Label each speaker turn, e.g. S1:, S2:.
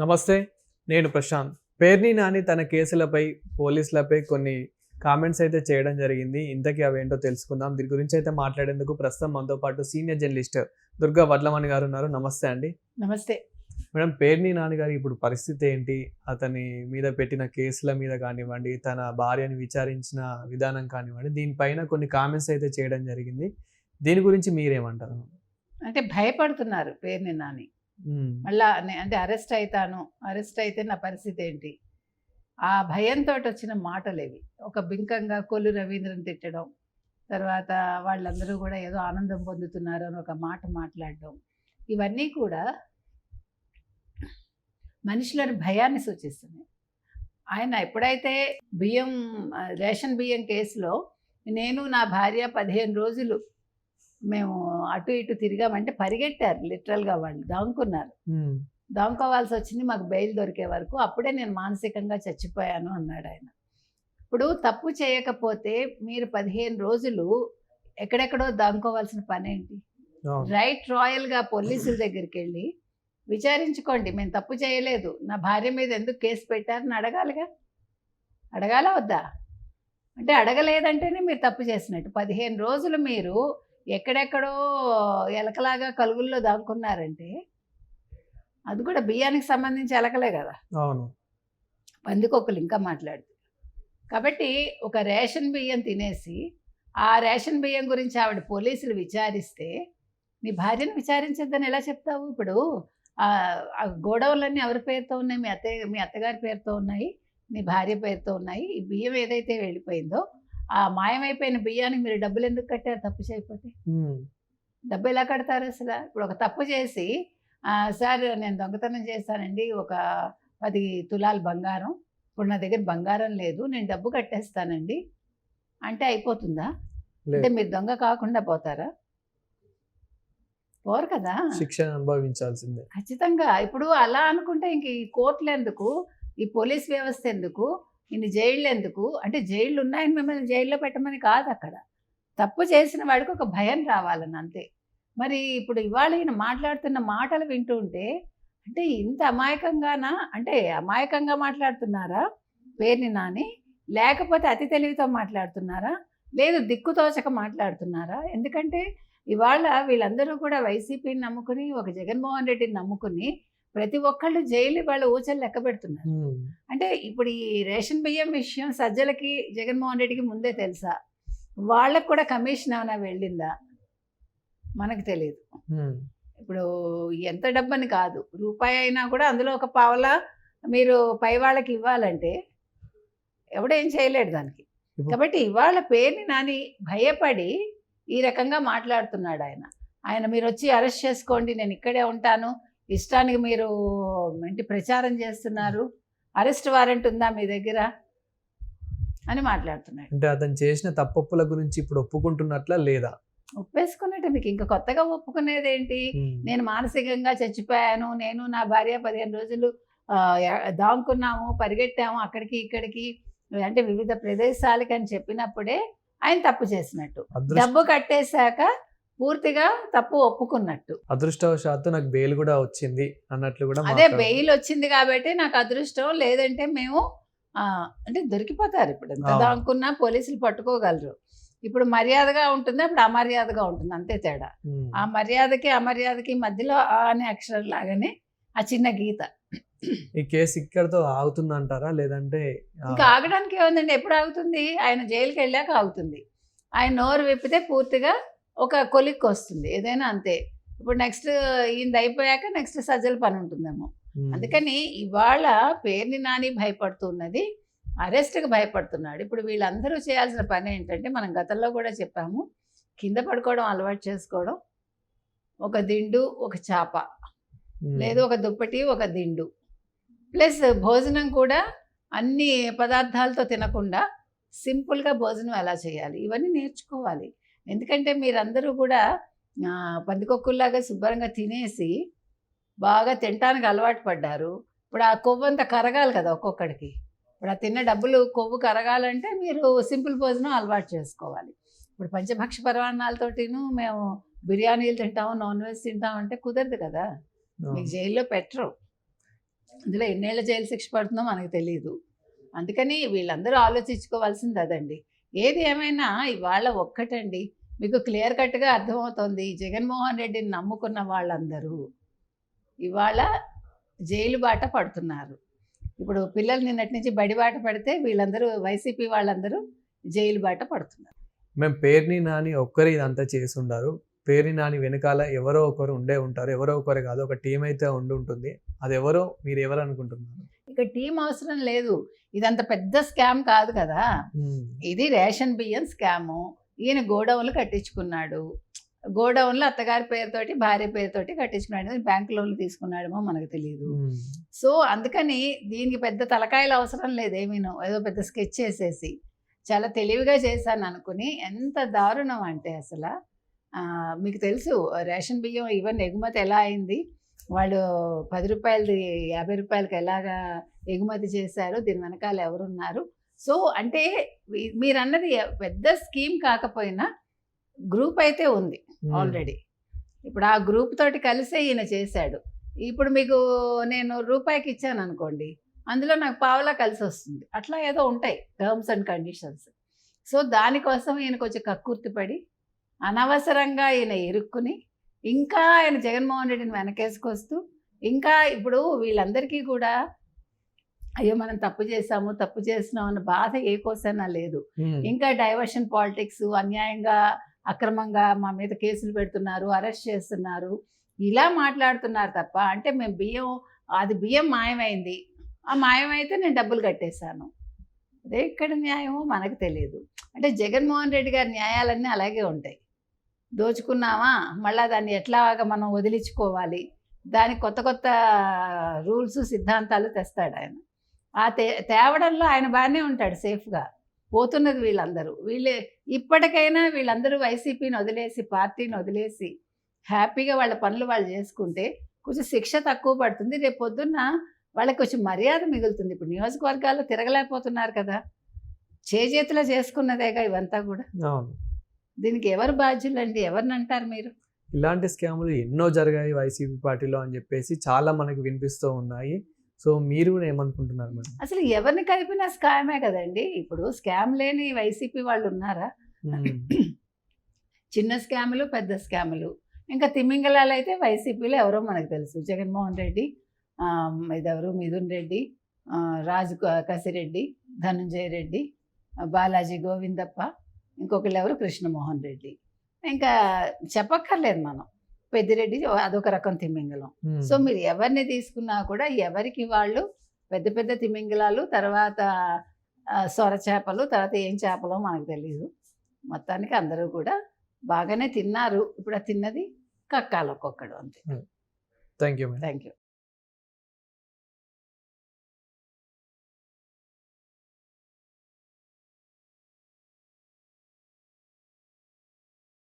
S1: నమస్తే నేను ప్రశాంత్. పేర్ని నాని తన కేసులపై పోలీసులపై కొన్ని కామెంట్స్ అయితే చేయడం జరిగింది. ఇంతకీ అవేంటో తెలుసుకుందాం. దీని గురించి అయితే మాట్లాడేందుకు ప్రస్తుతం మనతో పాటు సీనియర్ జర్నలిస్ట్ దుర్గా వడ్లమణి గారు ఉన్నారు. నమస్తే అండి.
S2: నమస్తే.
S1: మేడం పేర్ని నాని గారి ఇప్పుడు పరిస్థితి ఏంటి? అతని మీద పెట్టిన కేసుల మీద కానివ్వండి తన భార్యని విచారించిన విధానం కానివ్వండి దీనిపైన కొన్ని కామెంట్స్ అయితే చేయడం జరిగింది. దీని గురించి మీరేమంటారు?
S2: అంటే భయపడుతున్నారు పేరుని నాని. మళ్ళా అంటే అరెస్ట్ అవుతాను అరెస్ట్ అయితే నా పరిస్థితి ఏంటి ఆ భయంతో వచ్చిన మాటలు ఇవి ఒక బింకంగా కొల్లు రవీంద్రని తిట్టడం తర్వాత వాళ్ళందరూ కూడా ఏదో ఆనందం పొందుతున్నారు అని ఒక మాట మాట్లాడడం ఇవన్నీ కూడా మనుషులని భయాన్ని సూచిస్తున్నాయి. ఆయన ఎప్పుడైతే బియ్యం రేషన్ బియ్యం కేసులో నేను నా భార్య పదిహేను రోజులు మేము అటు ఇటు తిరిగామంటే పరిగెట్టారు లిటరల్గా వాళ్ళు దాంకున్నారు. దాంకోవాల్సి వచ్చింది మాకు బెయిల్ దొరికే వరకు అప్పుడే నేను మానసికంగా చచ్చిపోయాను అన్నాడు ఆయన. ఇప్పుడు తప్పు చేయకపోతే మీరు పదిహేను రోజులు ఎక్కడెక్కడో దాంకోవాల్సిన పని ఏంటి. రైట్ రాయల్గా పోలీసుల దగ్గరికి వెళ్ళి విచారించుకోండి మేము తప్పు చేయలేదు నా భార్య మీద ఎందుకు కేసు పెట్టారని అడగాలిగా? అడగాల వద్దా? అంటే అడగలేదంటేనే మీరు తప్పు చేసినట్టు. పదిహేను రోజులు మీరు ఎక్కడెక్కడో ఎలకలాగా కలుగుల్లో దాక్కున్నారంటే అది కూడా బియ్యానికి సంబంధించి ఎలకలే కదా.
S1: అవును.
S2: పందికొక్కులు ఇంకా మాట్లాడుతుంది కాబట్టి ఒక రేషన్ బియ్యం తినేసి ఆ రేషన్ బియ్యం గురించి ఆవిడ పోలీసులు విచారిస్తే నీ భార్యను విచారించొద్దని ఎలా చెప్తావు? ఇప్పుడు ఆ గోడౌన్లన్నీ ఎవరి పేరుతో ఉన్నాయి? మీ అత్తయ్య మీ అత్తగారి పేరుతో ఉన్నాయి? నీ భార్య పేరుతో ఉన్నాయి? ఈ బియ్యం ఏదైతే వెళ్ళిపోయిందో ఆ మాయమైపోయిన బియ్యానికి మీరు డబ్బులు ఎందుకు కట్టారు? తప్పు చేయకపోతే. డబ్బు ఎలా కడతారు అసలు? ఇప్పుడు ఒక తప్పు చేసి "ఆ, సార్ నేను దొంగతనం చేశానండి. ఒక పది తులాలు బంగారం. ఇప్పుడు నా దగ్గర బంగారం లేదు. నేను డబ్బు కట్టేస్తానండి. అంటే అయిపోతుందా. అంటే మీరు దొంగ కాకుండా పోతారా? పోరు కదా.
S1: శిక్షణ అనుభవించాల్సిందే.
S2: ఖచ్చితంగా. ఇప్పుడు అలా అనుకుంటే ఇంక ఈ కోర్టులు ఎందుకు? ఈ పోలీస్ వ్యవస్థ ఎందుకు? ఇన్ని జైళ్ళు ఎందుకు? అంటే జైళ్ళు ఉన్నాయని మిమ్మల్ని జైల్లో పెట్టమని కాదు అక్కడ. తప్పు చేసిన వాడికి ఒక భయం రావాలని అంతే. మరి ఇప్పుడు ఇవాళ ఈయన మాట్లాడుతున్న మాటలు వింటూ ఉంటే అంటే ఇంత అమాయకంగానా? అంటే అమాయకంగా మాట్లాడుతున్నారా? పేరుని నాని? లేకపోతే అతి తెలివితో మాట్లాడుతున్నారా? లేదు దిక్కుతోచక మాట్లాడుతున్నారా? ఎందుకంటే ఇవాళ వీళ్ళందరూ కూడా వైసీపీని నమ్ముకుని ఒక జగన్మోహన్ రెడ్డిని నమ్ముకుని ప్రతి ఒక్కళ్ళు జైలు వాళ్ళ ఊచలు లెక్క పెడుతున్నారు. అంటే ఇప్పుడు ఈ రేషన్ బియ్యం విషయం సజ్జలకి జగన్మోహన్ రెడ్డికి ముందే తెలుసా? వాళ్ళకు కూడా కమిషన్ ఏమైనా వెళ్ళిందా? మనకు తెలియదు ఇప్పుడు ఎంత డబ్బని కాదు. రూపాయి అయినా కూడా అందులో ఒక పావలా మీరు పై వాళ్ళకి ఇవ్వాలంటే ఎవడేం చేయలేడు దానికి. కాబట్టి ఇవాళ పేరుని నాని భయపడి ఈ రకంగా మాట్లాడుతున్నాడు ఆయన. ఆయన మీరు వచ్చి అరెస్ట్ చేసుకోండి నేను ఇక్కడే ఉంటాను ఇష్టానికి మీరు ఏంటి ప్రచారం చేస్తున్నారు? అరెస్ట్ వారెంట్ ఉందా మీ దగ్గర? అని మాట్లాడుతున్నాడు.
S1: అంటే అతను చేసిన తప్పొప్పుల గురించి ఇప్పుడు ఒప్పుకుంటున్నట్లా లేదా?
S2: ఒప్పేసుకున్నట్టు మీకు. ఇంకా కొత్తగా ఒప్పుకునేది ఏంటి నేను మానసికంగా చచ్చిపోయాను. నేను నా భార్య పదిహేను రోజులు దాంకున్నాము పరిగెట్టాము అక్కడికి ఇక్కడికి అంటే వివిధ ప్రదేశాలకి అని చెప్పినప్పుడే ఆయన తప్పు చేసినట్టు. డబ్బు కట్టేశాక పూర్తిగా తప్పు ఒప్పుకున్నట్టు.
S1: అదృష్టవశాత్తు నాకు బెయిల్ కూడా వచ్చింది అన్నట్లు కూడా
S2: అదే. బెయిల్ వచ్చింది కాబట్టి నాకు అదృష్టం లేదంటే మేము అంటే దొరికిపోతారు ఇప్పుడు ఎంత. దాక్కున్నా పోలీసులు పట్టుకోగలరు. ఇప్పుడు మర్యాదగా ఉంటుంది అప్పుడు అమర్యాదగా ఉంటుంది అంతే తేడా. ఆ మర్యాదకి అమర్యాదకి మధ్యలో ఆ అనే అక్షరం లాగానే ఆ చిన్న గీత.
S1: ఈ కేసు ఇక్కడతో ఆగుతుందంటారా? లేదంటే ఆ,
S2: ఇంకా ఆగడానికి ఏముందండి? ఎప్పుడు ఆగుతుంది? ఆయన జైలుకి వెళ్ళాక ఆగుతుంది. ఆయన నోరు విప్పితే పూర్తిగా ఒక కొలిక్కి వస్తుంది. ఏదైనా అంతే. ఇప్పుడు నెక్స్ట్ ఈయనది అయిపోయాక నెక్స్ట్ సజ్జల పని ఉంటుందేమో. అందుకని ఇవాళ పేరుని నాని భయపడుతున్నది అరెస్ట్కి భయపడుతున్నాడు. ఇప్పుడు వీళ్ళందరూ చేయాల్సిన పని ఏంటంటే మనం గతంలో కూడా చెప్పాము కింద పడుకోవడం అలవాటు చేసుకోవడం ఒక దిండు ఒక చాప. లేదు ఒక దుప్పటి ఒక దిండు. ప్లస్ భోజనం కూడా అన్ని పదార్థాలతో తినకుండా సింపుల్గా భోజనం ఎలా చేయాలి? ఇవన్నీ నేర్చుకోవాలి. ఎందుకంటే మీరందరూ కూడా పందికొక్కుల్లాగా శుభ్రంగా తినేసి బాగా తినటానికి అలవాటు పడ్డారు. ఇప్పుడు ఆ కొవ్వు అంతా కరగాలి కదా ఒక్కొక్కడికి. ఇప్పుడు ఆ తిన్న డబ్బులు కొవ్వు కరగాలంటే మీరు సింపుల్ భోజనం అలవాటు చేసుకోవాలి. ఇప్పుడు పంచభక్ష పరమాన్నాలతోటిను మేము బిర్యానీలు తింటాము నాన్ వెజ్ తింటాం అంటే కుదరదు కదా. మీకు జైల్లో పెట్టరు. అందులో ఎన్నేళ్ళ జైలు శిక్ష పడుతుందో మనకు తెలియదు అందుకని వీళ్ళందరూ ఆలోచించుకోవాల్సింది అదండి. ఏది ఏమైనా ఇవాళ ఒక్కటండి. మీకు క్లియర్ కట్గా అర్థమవుతోంది. జగన్మోహన్ రెడ్డిని నమ్ముకున్న వాళ్ళందరూ ఇవాళ జైలు బాట పడుతున్నారు. ఇప్పుడు పిల్లలు నిన్నటి నుంచి బడి బాట పడితే వీళ్ళందరూ వైసీపీ వాళ్ళందరూ జైలు బాట పడుతున్నారు.
S1: మేము పేరుని నాని ఒక్కరు ఇదంతా చేసి ఉండారు. పేరుని నాని వెనకాల ఎవరో ఒకరు ఉండే ఉంటారు. ఎవరో ఒకరు కాదు ఒక టీం అయితే ఉండి ఉంటుంది. అది ఎవరో మీరు ఎవరు అనుకుంటున్నారు?
S2: ఇక టీం అవసరం లేదు. ఇదంత పెద్ద స్కామ్ కాదు కదా. ఇది రేషన్ బియ్యం స్కాము. ఈయన గోడౌన్లు కట్టించుకున్నాడు. గోడౌన్లు అత్తగారి పేరుతోటి భార్య పేరుతోటి కట్టించుకున్నాడు. బ్యాంక్ లోన్లు తీసుకున్నాడేమో మనకు తెలియదు సో అందుకని దీనికి పెద్ద తలకాయలు అవసరం లేదు ఏమీనో. ఏదో పెద్ద స్కెచ్ చేసేసి. చాలా తెలివిగా చేశాను అనుకుని ఎంత దారుణం అంటే అసలు. మీకు తెలుసు రేషన్ బియ్యం ఈవెన్ ఎగుమతి ఎలా అయింది? వాళ్ళు పది రూపాయలది యాభై రూపాయలకి ఎలాగా ఎగుమతి చేశారు? దీని వెనకాల ఎవరున్నారు? సో అంటే మీ- మీరు అన్నది పెద్ద స్కీమ్ కాకపోయినా గ్రూప్ అయితే ఉంది ఆల్రెడీ. ఇప్పుడు ఆ గ్రూప్ తోటి కలిసే ఈయన చేశాడు. ఇప్పుడు మీకు నేను రూపాయికి ఇచ్చాను అనుకోండి అందులో నాకు పావలా కలిసి వస్తుంది. అట్లా ఏదో ఉంటాయి టర్మ్స్ అండ్ కండిషన్స్. సో దానికోసం ఈయన కొంచెం కక్కుర్తిపడి అనవసరంగా ఈయన ఇరుక్కుని ఇంకా ఆయన జగన్మోహన్ రెడ్డిని వెనకేసుకొస్తూ ఇంకా ఇప్పుడు వీళ్ళందరికీ కూడా అయ్యో! మనం తప్పు చేసాము తప్పు చేసినాం అన్న బాధ ఏ కోసైనా లేదు. ఇంకా డైవర్షన్ పాలిటిక్స్ అన్యాయంగా అక్రమంగా మా మీద కేసులు పెడుతున్నారు అరెస్ట్ చేస్తున్నారు ఇలా మాట్లాడుతున్నారు తప్ప అంటే మేము బియ్యం అది బియ్యం మాయమైంది. ఆ మాయమైతే నేను డబ్బులు కట్టేశాను. అదే ఇక్కడ న్యాయమో మనకు తెలియదు. అంటే జగన్మోహన్ రెడ్డి గారి న్యాయాలన్నీ అలాగే ఉంటాయి. దోచుకున్నామా? మళ్ళీ దాన్ని ఎట్లాగా మనం వదిలించుకోవాలి? దానికి కొత్త కొత్త రూల్స్ సిద్ధాంతాలు తెస్తాడు ఆయన. ఆ తే తేవడంలో ఆయన బాగానే ఉంటాడు సేఫ్గా. పోతున్నది వీళ్ళందరూ. వీళ్ళే ఇప్పటికైనా వీళ్ళందరూ వైసీపీని వదిలేసి పార్టీని వదిలేసి హ్యాపీగా వాళ్ళ పనులు వాళ్ళు చేసుకుంటే కొంచెం శిక్ష తక్కువ పడుతుంది. రేపు పొద్దున్న వాళ్ళకి కొంచెం మర్యాద మిగులుతుంది. ఇప్పుడు నియోజకవర్గాల్లో తిరగలేకపోతున్నారు కదా. చేజేతిలో చేసుకున్నదేగా ఇవంతా కూడా. దీనికి ఎవరు బాధ్యులండి? ఎవరిని అంటారు మీరు?
S1: ఇలాంటి స్కాములు ఎన్నో జరిగాయి వైసీపీ పార్టీలో అని చెప్పేసి చాలా మనకు వినిపిస్తూ ఉన్నాయి. సో మీరు కూడా ఏమనుకుంటున్నారు మేడం?
S2: అసలు ఎవరిని కలిపినా స్కామే కదండి. ఇప్పుడు స్కామ్ లేని వైసీపీ వాళ్ళు ఉన్నారా? చిన్న స్కాములు పెద్ద స్కాములు. ఇంకా తిమింగళాలు అయితే వైసీపీలో ఎవరో మనకు తెలుసు. జగన్మోహన్ రెడ్డి ఇదెవరు? మిథున్ రెడ్డి రాజు కసిరెడ్డి ధనంజయ రెడ్డి బాలాజీ గోవిందప్ప ఇంకొకళ్ళు ఎవరు కృష్ణమోహన్ రెడ్డి. ఇంకా చెప్పక్కర్లేదు మనం. పెద్దిరెడ్డి అదొక రకం తిమింగలం సో మీరు ఎవరిని తీసుకున్నా కూడా ఎవరికి వాళ్ళు పెద్ద పెద్ద తిమింగలాలు తర్వాత సొర చేపలు తర్వాత ఏం చేపలో మనకు తెలియదు మొత్తానికి అందరూ కూడా బాగానే తిన్నారు. ఇప్పుడు ఆ తిన్నది కక్కాలి ఒక్కొక్కడు అంతే.
S1: Thank you
S2: thank you